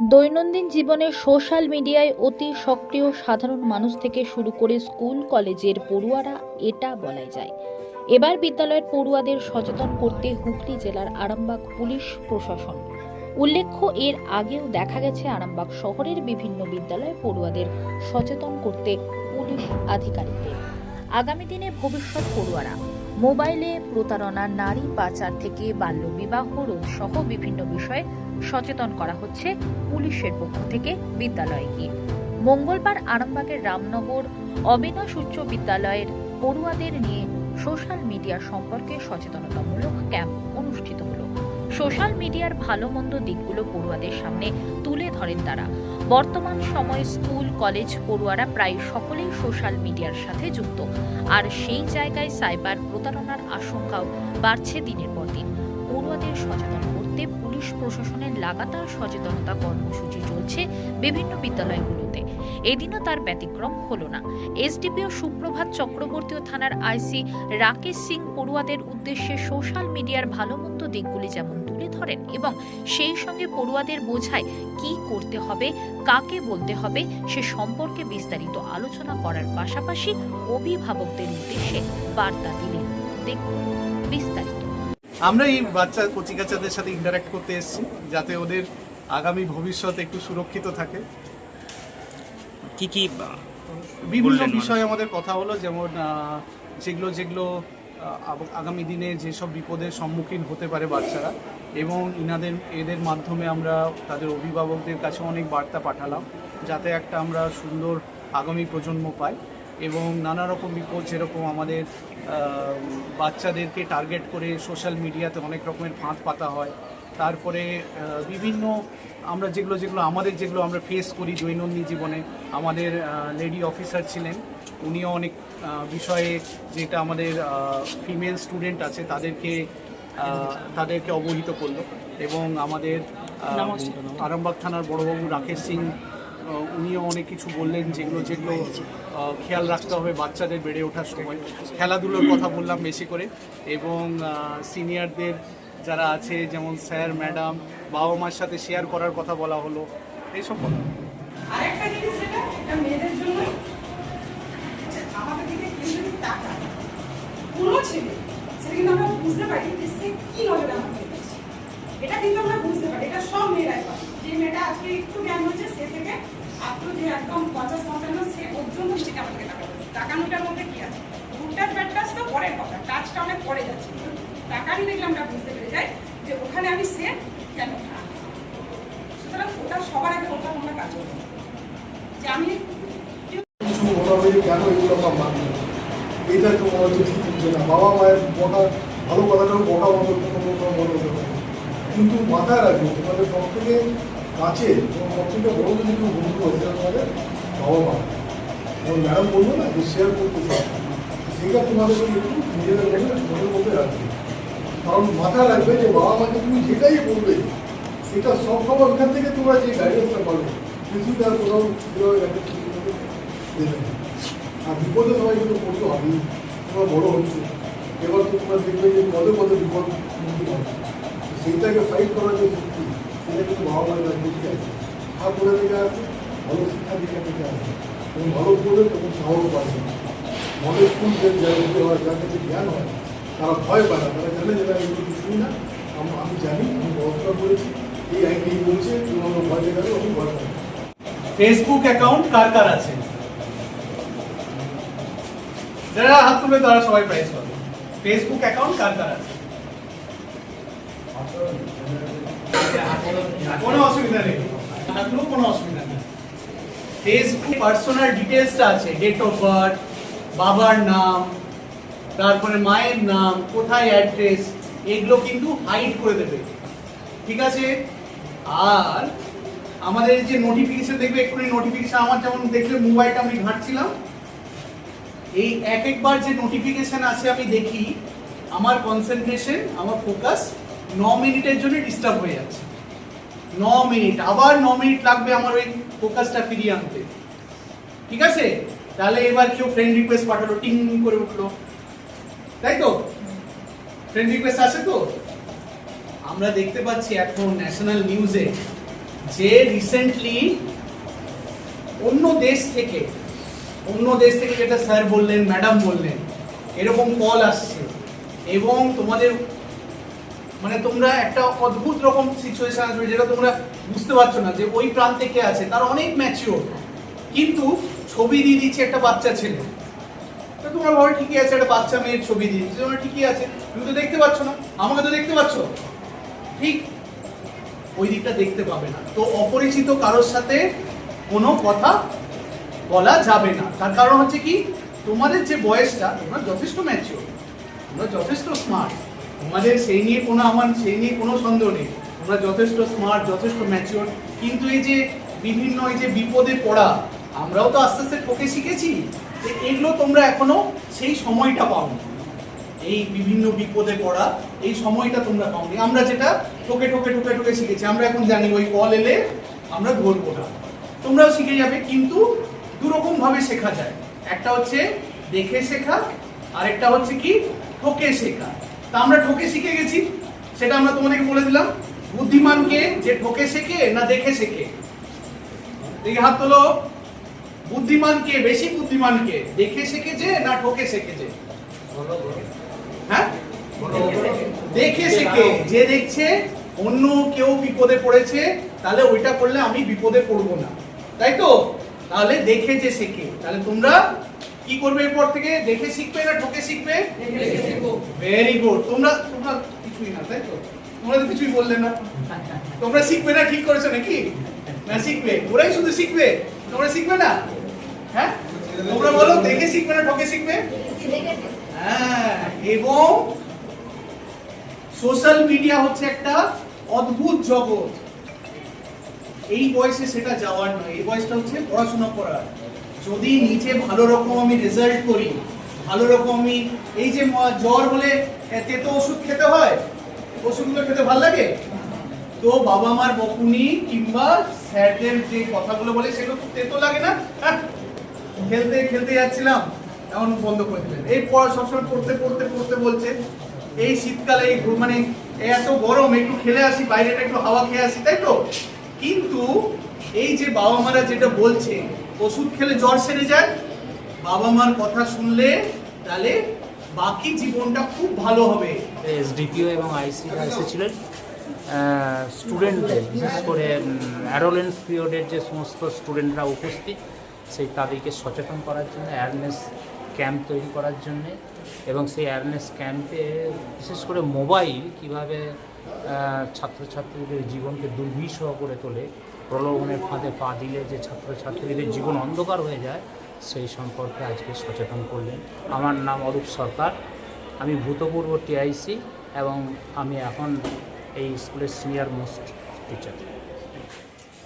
দৈনন্দিন জীবনে সোশ্যাল মিডিয়ায় অতি সক্রিয় সাধারণ মানুষ থেকে শুরু করে স্কুল, কলেজের পড়ুয়ারা এটা বলাই যায়। এবার বিদ্যালয়ের পড়ুয়াদের সচেতন করতে হুগলি জেলার আরামবাগ পুলিশ প্রশাসন। উল্লেখ্য, এর আগেও দেখা গেছে আরামবাগ শহরের বিভিন্ন বিদ্যালয়ে পড়ুয়াদের সচেতন করতে পুলিশ আধিকারিকদের। আগামী দিনে ভবিষ্যৎ পড়ুয়ারা মোবাইলে প্রতারণা, নারী পাচার থেকে বাল্যবিবাহ রোধ সহ বিভিন্ন বিষয়ে সচেতন করা হচ্ছে পুলিশের পক্ষ থেকে বিদ্যালয়ে গিয়ে মঙ্গলবার আরামবাগের রামনগর অবিনাশ উচ্চ বিদ্যালয়ের পড়ুয়াদের নিয়ে সোশ্যাল মিডিয়া সম্পর্কে সচেতনতামূলক ক্যাম্প অনুষ্ঠিত হলো। সোশ্যাল মিডিয়ার ভালো মন্দ দিকগুলো পড়ুয়াদের সামনে তুলে ধরেন তারা। বর্তমান সময়ে স্কুল, কলেজ, পড়ুয়ারা প্রায় সকলেই সোশ্যাল মিডিয়ার সাথে যুক্ত। আর সেই জায়গায় সাইবার প্রতারণার আশঙ্কাও বাড়ছে দিনের পর দিন। পড়ুয়াদের সচেতন করতে পুলিশ প্রশাসনের লাগাতার সচেতনতা কর্মসূচি চলছে বিভিন্ন বিদ্যালয়গুলোতে। এদিনও তার ব্যতিক্রম হলো না। এসডিপিও সুপ্রভাত চক্রবর্তী থানার আইসি রাকেশ সিং পড়ুয়াদের উদ্দেশ্যে সোশ্যাল মিডিয়ার ভালো মন্দ দিকগুলি যেমন তুলে ধরেন এবং সেই সঙ্গে পড়ুয়াদের বোঝায় কি করতে হবে কাকে বলতে হবে সে সম্পর্কে বিস্তারিত আলোচনা করার পাশাপাশি অভিভাবকদের উদ্দেশ্যে বার্তা দিলেন। দেখুন বিস্তারিত। আমরা এই বাচ্চা কচিকাচাদের সাথে ইন্টারাক্ট করতে এসেছি যাতে ওদের আগামী ভবিষ্যৎ একটু সুরক্ষিত থাকে। কি কি বিভিন্ন বিষয়ে আমাদের কথা হলো যেমন আহ, যেগুলো যেগুলো আগামী দিনে যেসব বিপদের সম্মুখীন হতে পারে বাচ্চারা এবং ইনাদের, এদের মাধ্যমে আমরা তাদের অভিভাবকদের কাছে অনেক বার্তা পাঠালাম, যাতে একটা আমরা সুন্দর আগামী প্রজন্ম পাই এবং নানা রকম বিপদ যেরকম আমাদের বাচ্চাদেরকে টার্গেট করে সোশ্যাল মিডিয়াতে অনেক রকমের ফাঁদ পাতা হয়। তারপরে বিভিন্ন আমরা যেগুলো যেগুলো আমাদের যেগুলো আমরা ফেস করি দৈনন্দিন জীবনে, আমাদের লেডি অফিসার ছিলেন, উনিও অনেক বিষয়ে যেটা আমাদের ফিমেল স্টুডেন্ট আছে তাদেরকে তাদেরকে অবহিত করল এবং আমাদের আরামবাগ থানার বড়বাবু রাকেশ সিং উনিও অনেক কিছু বললেন যেগুলো যেগুলো খেয়াল রাখতে হবে বাচ্চাদের বেড়ে ওঠার সময়। খেলাধুলোর কথা বললাম বেশি করে এবং সিনিয়রদের যারা আছে, যেমন স্যার, ম্যাডাম বাবা মার সাথে শেয়ার করার কথা বলা হলো, এইসব জন্য আমাদের কিন্তু বুঝতে পারি যে সে কি নজরে দেখছে এটা কিন্তু আমরা বুঝতে পারি, এটা সব মেয়েরাই পারে যে মেয়েটা আজকে একটু জ্ঞান হচ্ছে সে থেকে আপনি যে একদম পঞ্চাশ পঞ্চান্ন, সে পর্যন্ত ঠিক আমাদেরকে তাকাবে তাকানোটার মধ্যে কি আছে? রুটটাচ ব্যাটটাচ তো পরের কথা টাচটা অনেক পরে যাচ্ছে। তাকানি দেখলে আমরা বুঝতে পেরে যাই যে ওখানে আমি সে কেন? সুতরাং ওটা সবার আগে ওটা আমরা কাজ করব। যে আমি কেন এগুলো আমরা মানি এটা তো হয়তো ঠিক না বাবা মায়ের বকা ভালো কথাটাও বকা মতো কোনো কোনো মনে হতে কিন্তু মাথায় রাখবে, তোমাদের সব থেকে কাছে এবং সব থেকে বড় যদি কেউ বন্ধু সেটা তোমাদের বাবা মা। এবং ম্যাডাম বলব না যে শেয়ার করতে চাও। সেটা তোমাদের একটু নিজেদের মধ্যে, মনের মধ্যে রাখবে। কারণ মাথায় রাখবে যে বাবা মাকে তুমি যেটাই বলবে, সেটা সবসময় ওখান থেকে তোমরা যে গাইডেন্সটা পাবে কিছুটা কোথাও কোথাও দেবে। আর বিপদে সবাই কিন্তু পড়তে হবে তোমরা বড় হচ্ছে। এবার তোমরা দেখবে যে পদে পদে বিপদ সেইটাকে ফাইট করার যে শক্তি, সেটা কিন্তু মায়ের কাছে আছে। আর কোথা থেকে আসে? ভালো শিক্ষা দীক্ষা থেকে আসে। এবং ভালো পড়বে তখন সাহস পাবে মনে স্কুল যে যার কাছে জ্ঞান হয়, তারা ভয় পায় না। তারা জানে যে না এগুলো কিছুই না। আম- জানি, আমি পড়াশোনা করেছি, এই আইন এই বলছে কেউ আমার ভয় দেখাবে আমি ভয় পাই ফেসবুক অ্যাকাউন্ট কার কার আছে? যারা হাত তুলে তারা সবাই প্রাইজ পাবে। ফেসবুক অ্যাকাউন্ট কার কার আছে? কোনো অসুবিধা নেই। থাকলেও কোনো অসুবিধা নেই। ফেসবুক পার্সোনাল ডিটেলসটা আছে। ডেট অফ বার্থ বাবার নাম, তারপরে মায়ের নাম, কোথায় অ্যাড্রেস এগুলো কিন্তু হাইড করে দেবে। ঠিক আছে? আর আমাদের যে নোটিফিকেশন দেখবে, এক্ষুনি নোটিফিকেশন আমার যেমন দেখলে মোবাইলটা আমি ঘাঁটছিলাম এই এক একবার যে নোটিফিকেশন আছে আমি দেখি আমার কনসেন্ট্রেশন আমার ফোকাস ন মিনিটের জন্য ডিস্টার্ব হয়ে যাচ্ছে। ন মিনিট, আবার ন মিনিট লাগবে আমার ওই ফোকাসটা ফিরিয়ে আনতে। ঠিক আছে? তাহলে এবার কেউ ফ্রেন্ড রিকোয়েস্ট পাঠালো, টিং করে উঠল। তাই তো? ফ্রেন্ড রিকোয়েস্ট আছে তো? আমরা দেখতে পাচ্ছি এখন ন্যাশনাল নিউজে যে রিসেন্টলি অন্য দেশ থেকে অন্য দেশ থেকে যেটা স্যার বললেন, ম্যাডাম বললেন, এরকম কল আসছে। এবং তোমাদের মানে তোমরা একটা অদ্ভুত রকম সিচুয়েশন আসবে যেটা তোমরা বুঝতে পারছ না যে ওই প্রান্তে কে আছে। তার অনেক ম্যাচিওর কিন্তু ছবি দিয়ে দিচ্ছে একটা বাচ্চা ছেলে। তো তোমরা ভাবো, ঠিকই আছে, একটা বাচ্চা মেয়ের ছবি দিয়ে দিচ্ছে। তোমরা ঠিকই আছে। তুমি তো দেখতে পাচ্ছ না। আমাকে তো দেখতে পাচ্ছ। ঠিক ওই দিকটা দেখতে পাবে না। তো অপরিচিত কারোর সাথে কোনো কথা বলা যাবে না। তার কারণ হচ্ছে কি, তোমাদের যে বয়সটা, তোমরা যথেষ্ট ম্যাচিওর তোমরা যথেষ্ট স্মার্ট তোমাদের সেই নিয়ে কোনো আমার, সেই নিয়ে কোনো সন্দেহ নেই। তোমরা যথেষ্ট স্মার্ট যথেষ্ট ম্যাচিওর কিন্তু এই যে বিভিন্ন, এই যে বিপদে পড়া, আমরাও তো আস্তে আস্তে ঠকে শিখেছি যে এগুলো তোমরা এখনও সেই সময়টা পাওনি। এই বিভিন্ন বিপদে পড়া, এই সময়টা তোমরা পাওনি। আমরা যেটা ঠকে ঠকে ঠকে ঠকে শিখেছি, আমরা এখন জানি ওই কল এলে আমরা ধরবো না। তোমরাও শিখে যাবে, কিন্তু দুরকম ভাবে শেখা যায়। একটা হচ্ছে দেখে শেখা আর একটা হচ্ছে কি ঠকে শেখা। তা আমরা ঠকে শিখে গেছি, সেটা আমরা তোমাদেরকে বলে দিলাম। বুদ্ধিমানকে যে ঠকে শেখে না দেখে শেখে। দেখে হাত তোলো। বুদ্ধিমানকে, বেশি বুদ্ধিমানকে দেখে শেখেছে না ঠকে শেখেছে হ্যাঁ? দেখে শেখে, যে দেখছে অন্য কেউ বিপদে পড়েছে, তাহলে ওইটা করলে আমি বিপদে পড়ব না। তাই তো? তাহলে দেখে যে শেখে। তাহলে তোমরা কি করবে এরপর থেকে? দেখে শিখবে না ঠকে শিখবে? ভেরি গুড তোমরা তোমরা কিছুই না তাই তো? তোমরা তো কিছুই বললে না। তোমরা শিখবে না ঠিক করেছ নাকি? না শিখবে। ওরাই শুধু শিখবে? তোমরা শিখবে না? হ্যাঁ? তোমরা বলো দেখে শিখবে না ঠকে শিখবে? হ্যাঁ এবং সোশ্যাল মিডিয়া হচ্ছে একটা অদ্ভুত জগৎ। এই বয়সে সেটা যাওয়ার নয়। এই বয়সটা হচ্ছে পড়াশোনা করার। যদি নিচে ভালো রকম আমি রেজাল্ট করি, ভালো রকম আমি এই যে জ্বর হলে তেতো ওষুধ খেতে হয়? ওষুধগুলো খেতে ভালো লাগে? তো বাবা মার বকুনি কিংবা স্যারদের যে কথাগুলো বলে, সেগুলো খুব তেতো লাগে না? হ্যাঁ। খেলতে খেলতে যাচ্ছিলাম, এখন বন্ধ করে দিলেন। এই পড়া সবসময় পড়তে পড়তে পড়তে বলছে, এই শীতকালে এই মানে এত গরম, একটু খেলে আসি, বাইরেটা একটু হাওয়া খেয়ে আসি, তাই তো? কিন্তু এই যে বাবা মারা যেটা বলছে, ওষুধ খেলে জ্বর সেরে যায়, বাবা মার কথা শুনলে তাহলে বাকি জীবনটা খুব ভালো হবে। এসডিপিও এবং আইসিরা এসেছিলেন। স্টুডেন্টদের বিশেষ করে অ্যারোলেন্স পিরিয়ডের যে সমস্ত স্টুডেন্টরা উপস্থিত, সেই তাদেরকে সচেতন করার জন্য অ্যাওয়ারনেস ক্যাম্প তৈরি করার জন্যে এবং সেই অ্যাওয়ারনেস ক্যাম্পে বিশেষ করে মোবাইল কীভাবে ছাত্রছাত্রীদের জীবনকে দুর্বিষহ করে তোলে, প্রলোভনের ফাঁদে পা দিলে যে ছাত্রছাত্রীদের জীবন অন্ধকার হয়ে যায়, সেই সম্পর্কে আজকে সচেতন করলেন। আমার নাম অরূপ সরকার, আমি ভূতপূর্ব টিআইসি এবং আমি এখন এই স্কুলের সিনিয়র মোস্ট টিচার।